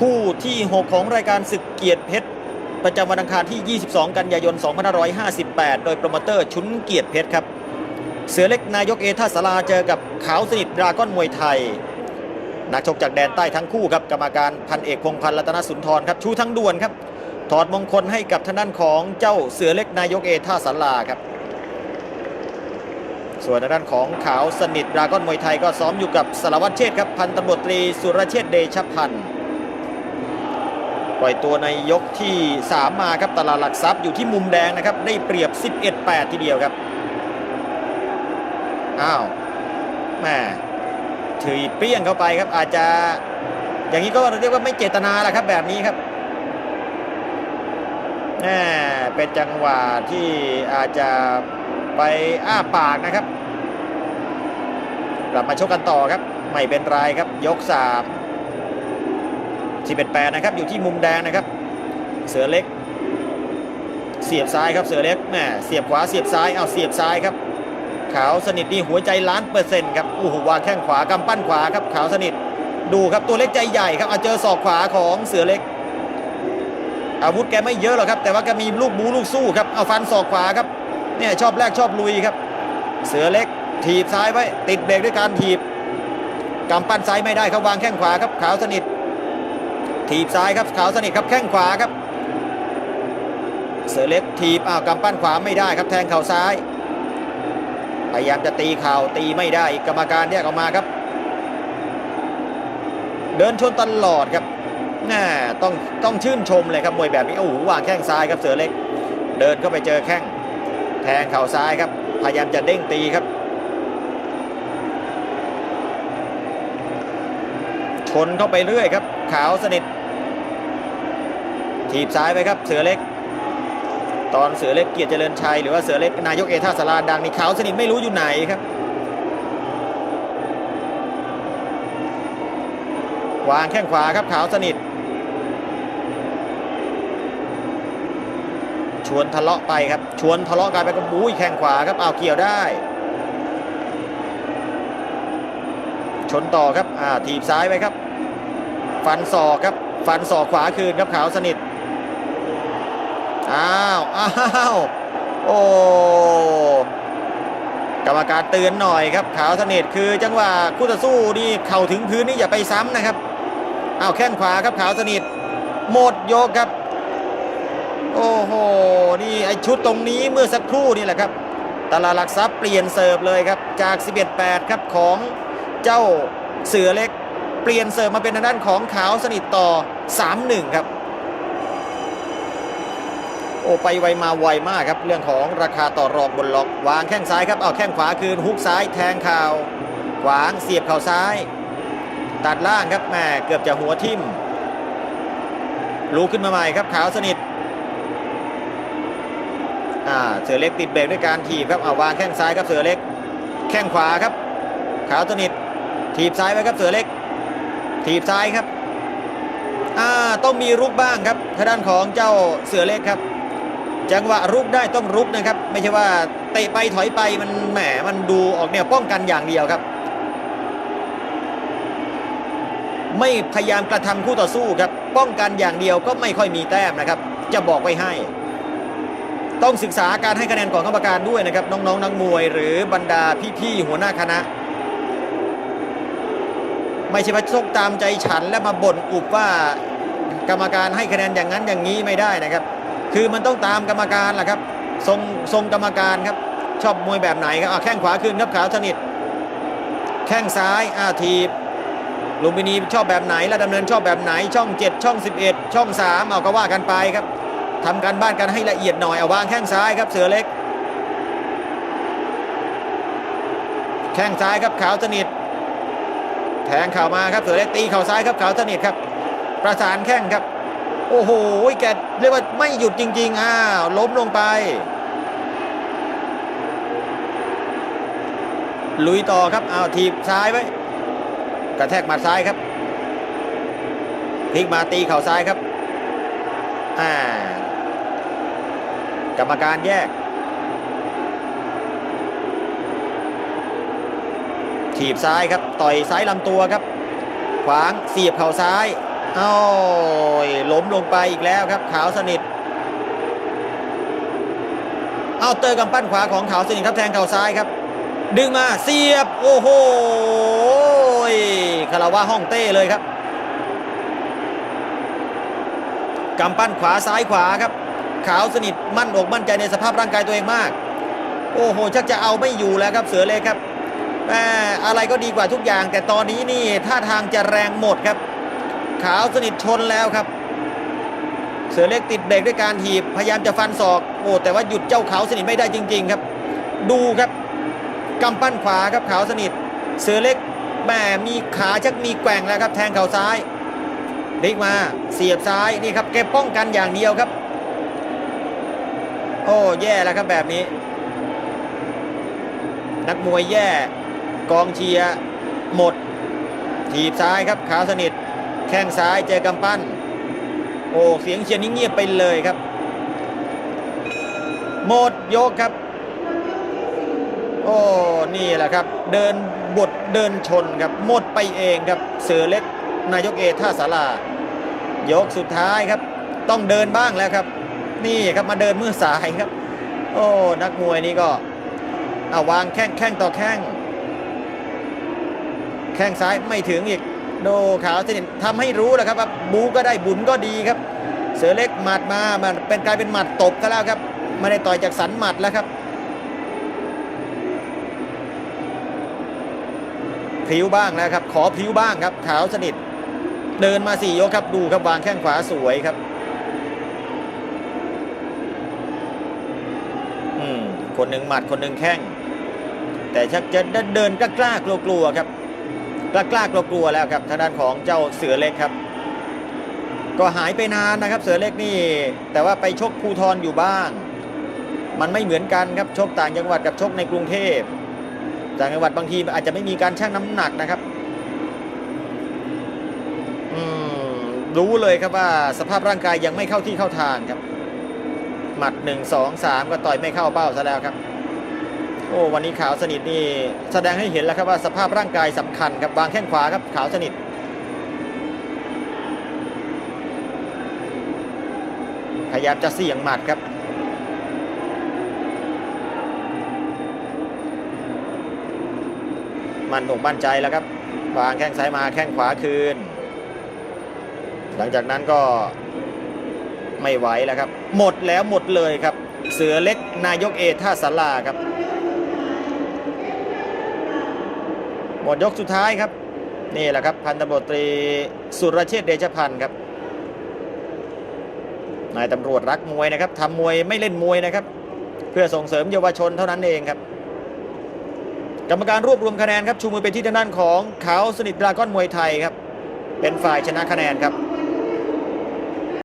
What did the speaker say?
คู่ที่ 6 ของรายการศึกเกียรติเพชร ประจำวันอังคารที่ 22 กันยายน 2558 โดยโปรโมเตอร์ชุนเกียรติเพชรครับ เสือเล็กนายกเอท่าสลาเจอกับขาวสนิทดราก้อนมวยไทย นักชกจากแดนใต้ทั้งคู่ครับกรรมการพันเอกพงพันธ์รัตนสุนทรครับชูทั้งด่วนครับ ถอดมงคลให้กับทางด้านของเจ้าเสือเล็กนายกเอท่าสลาครับส่วนทางด้านของขาวสนิทดราก้อนมวยไทยก็ซ้อมอยู่กับสารวัตรเชษฐ์ครับพันตำรวจตรีสุรเชษฐ์เดชพันธ์ ปล่อยตัวในยกที่ 3 มาครับตลาดหลักทรัพย์อยู่ที่มุมแดงนะครับ ได้เปรียบ 11-8 ทีเดียวครับ อ้าวแม่ถือเปรี้ยงเข้าไปครับ อาจจะ อย่างนี้ก็เรียกว่าไม่เจตนาแหละครับแบบนี้ครับแหมเป็นจังหวะที่อาจจะไปอ้าปากนะครับ กลับมาชกกันต่อครับ ไม่เป็นไรครับยก3 11 8นะครับอยู่ที่มุมแดงนะครับ เสือเล็ก เสียบซ้ายครับเสือเล็กแหมเสียบขวาเสียบซ้ายเอาเสียบซ้ายครับ ขาวสนิทนี่หัวใจล้านเปอร์เซ็นต์ครับโอ้โหวางแข้งขวากำปั้นขวาครับขาวสนิทดูครับตัวเล็กใจใหญ่ครับเอาเจอศอกขวาของเสือเล็ก อาวุธแกไม่เยอะหรอกครับ แต่ว่าแกมีลูกบูลูกสู้ครับเอาฟันศอกขวาครับเนี่ยชอบแรกชอบลุยครับ เสือเล็กถีบซ้ายไว้ติดเบรกด้วยการถีบกำปั้นซ้ายไม่ได้ครับวางแข้งขวาครับขาวสนิท ถีบซ้ายครับขาวสนิทครับแข้งขวาครับ เสือเล็กถีบอ้าวกำปั้นขวาไม่ได้ครับแทงเข่าซ้าย พยายามจะตีเข่าตีไม่ได้กกรรมการแยกออกมาครับ เดินชนตลอดครับน่าต้องต้องชื่นชมเลยครับมวยแบบนี้โอ้โหวางแข้งซ้ายครับเสือเล็ก เดินเข้าไปเจอแข้งแทงเข่าซ้ายครับ พยายามจะเด้งตีครับชนเข้าไปเรื่อยครับ ขาวสนิท ถีบซ้ายไปครับเสือเล็ก ตอนเสือเล็กเกียรติเจริญชัยหรือว่าเสือเล็กนายกเอท่าสาราดังนี่ขาวสนิทไม่รู้อยู่ไหนครับ วางแข้งขวาครับขาวสนิท ชวนทะเลาะไปครับ ชวนทะเลาะกันไปก็บุ้ยแข้งขวาครับเอาเกี่ยวได้ ชนต่อครับอ่าถีบซ้ายไปครับ ฟันศอกครับฟันศอกขวาคืนครับขาวสนิท อ้าวอ้าวโอ้กรรมการเตือนหน่อยครับขาวสนิทคือจังหวะคู่ต่อสู้นี่เข่าถึงพื้นนี่อย่าไปซ้ำนะครับอ้าวแข้งขวาครับขาวสนิทหมดโยกครับ โอ้โหนี่ไอชุดตรงนี้เมื่อสักครู่นี่แหละครับตลาดหลักทรัพย์เปลี่ยนเสิร์ฟเลยครับจาก 11-8 ครับของเจ้าเสือเล็ก เปลี่ยนเสิร์ฟมาเป็นทางด้านของขาวสนิทต่อ 3-1 ครับ โอ้ไปไวมาไวมากครับ เรื่องของราคาต่อรองบนล็อก วางแข้งซ้ายครับเอาแข้งขวาคืนฮุกซ้ายแทงเข่าวขวางเสียบเข่าซ้าย ตัดล่างครับแหม่เกือบจะหัวทิ่มลุกขึ้นมาใหม่ครับขาวสนิทอ่าเสือเล็กติดเบรกด้วยการถีบครับเอาวางแข้งซ้ายครับเสือเล็ก แข้งขวาครับ ขาวสนิทถีบซ้ายไว้ครับเสือเล็ก ถีบซ้ายครับอ่าต้องมีรุกบ้างครับทางด้านของเจ้าเสือเล็กครับ จังหวะรุกได้ต้องรุกนะครับ ไม่ใช่ว่าเตะไปถอยไปมันแหมมันดูออกแนวป้องกันอย่างเดียวครับ ไม่พยายามกระทำคู่ต่อสู้ครับ ป้องกันอย่างเดียวก็ไม่ค่อยมีแต้มนะครับ จะบอกไว้ให้ ต้องศึกษาการให้คะแนนของกรรมการด้วยนะครับ น้องๆนักมวย หรือบรรดาพี่ๆหัวหน้าคณะ ไม่ใช่ว่าชกตามใจฉันแล้วมาบ่นอุบว่ากรรมการให้คะแนนอย่างนั้นอย่างนี้ไม่ได้นะครับ คือมันต้องตามกรรมการแหละครับทรงทรงกรรมการครับ ชอบมวยแบบไหนครับอะแข้งขวาคืนครับขาวสนิท แข้งซ้ายอาทีบลุมพินีชอบแบบไหนและดำเนินชอบแบบไหนช่อง 7 ช่อง 11 ช่อง 3 เอาก็ว่ากันไปครับทำการบ้านกันให้ละเอียดหน่อยเอาวางแข้งซ้ายครับเสือเล็ก แข้งซ้ายครับขาวสนิทแทงเข่ามาครับเสือเล็กตีเข่าซ้ายครับขาวสนิทครับ ประสานแข้งครับ โอ้โหแกเรียกว่าไม่หยุดจริง ๆ อ้าวล้มลงไป ลุยต่อครับอ้าวทีบซ้ายไว้ กระแทกหมัดซ้ายครับพลิกมาตีเข่าซ้ายครับอ่ากรรมการแยก ถีบซ้ายครับ ต่อยซ้ายลำตัวครับ ขวางเสียบเข่าซ้าย อ้ยล้มลงไปอีกแล้วครับขาวสนิทเอาเตอร์กำปั้นขวาของขาวสนิทครับแทงเข่าซ้ายครับ ดึงมาเสียบ โอ้โหคาราวะห้องเต้เลยครับกำปั้นขวาซ้ายขวาครับ ขาวสนิทมั่นอกมั่นใจในสภาพร่างกายตัวเองมาก โอ้โห ชักจะเอาไม่อยู่แล้วครับเสือเล็กครับแหมอะไรก็ดีกว่าทุกอย่าง แต่ตอนนี้นี่ท่าทางจะแรงหมดครับ ขาวสนิทชนแล้วครับ เสือเล็กติดเบรกด้วยการถีบพยายามจะฟันศอกโอ้แต่ว่าหยุดเจ้าขาวสนิทไม่ได้จริง ๆ ครับ ดูครับกำปั้นขวาครับขาวสนิท เสือเล็กแหมมีขาชักมีแกว่งแล้วครับ แทงเข่าซ้ายพลิกมาเสียบซ้ายนี่ครับแกป้องกันอย่างเดียวครับ โอ้แย่แล้วครับแบบนี้ นักมวยแย่ กองเชียร์หมดถีบซ้ายครับขาวสนิท แข้งซ้ายเจอกำปั้น โอ้เสียงเชียร์นี่เงียบไปเลยครับ หมดยกครับ โอ้นี่แหละครับ เดินบดเดินชนครับหมดไปเองครับ เสือเล็กนายกเอท่าสารายกสุดท้ายครับ ต้องเดินบ้างแล้วครับ นี่ครับมาเดินมือสายครับ โอ้นักมวยนี่ก็เอาวางแข้งแข้งต่อแข้งแข้งซ้ายไม่ถึงอีก โดขาวสนิททำให้รู้แล้วครับว่าบูก็ได้บุญก็ดีครับ เสือเล็กหมัดมามันเป็นกลายเป็นหมัดตบก็แล้วครับไม่ได้ต่อยจากสันหมัดแล้วครับพริ้วบ้างแล้วครับ ขอพริ้วบ้างครับขาวสนิท เดินมาสี่ยกครับดูครับวางแข้งขวาสวยครับอืมคนหนึ่งหมัดคนหนึ่งแข้ง แต่ชักจะเดินกล้ากลัวกลัวๆครับ กล้ากล้ากลัวกลัวแล้วครับทางด้านของเจ้าเสือเล็กครับ ก็หายไปนานนะครับ เสือเล็กนี่ แต่ว่าไปชกภูทรอยู่บ้าง มันไม่เหมือนกันครับชกต่างจังหวัดกับชกในกรุงเทพต่างจังหวัดบางทีอาจจะไม่มีการชั่งน้ำหนักนะครับอืมรู้เลยครับว่าสภาพร่างกายยังไม่เข้าที่เข้าทางครับหมัดหนึ่งสองสามก็ต่อยไม่เข้าเป้าซะแล้วครับ โอ้วันนี้ขาวสนิทนี่แสดงให้เห็นแล้วครับว่าสภาพร่างกายสำคัญครับวางแข้งขวาครับขาวสนิทพยายามจะเสี่ยงหมัดครับมันอกมั่นใจแล้วครับวางแข้งซ้ายมาแข้งขวาคืน หลังจากนั้นก็ไม่ไหวแล้วครับ หมดแล้วหมดเลยครับ เสือเล็กนายกเอท่าสาราครับ หมดยกสุดท้ายครับ นี่แหละครับพันตำรวจตรีสุรเชษเดชพันธ์ครับนายตำรวจรักมวยนะครับทำมวยไม่เล่นมวยนะครับ เพื่อส่งเสริมเยาวชนเท่านั้นเองครับ กรรมการรวบรวมคะแนนครับชูมือไปที่ทางด้านของขาวสนิทดราก้อนมวยไทยครับ เป็นฝ่ายชนะคะแนนครับ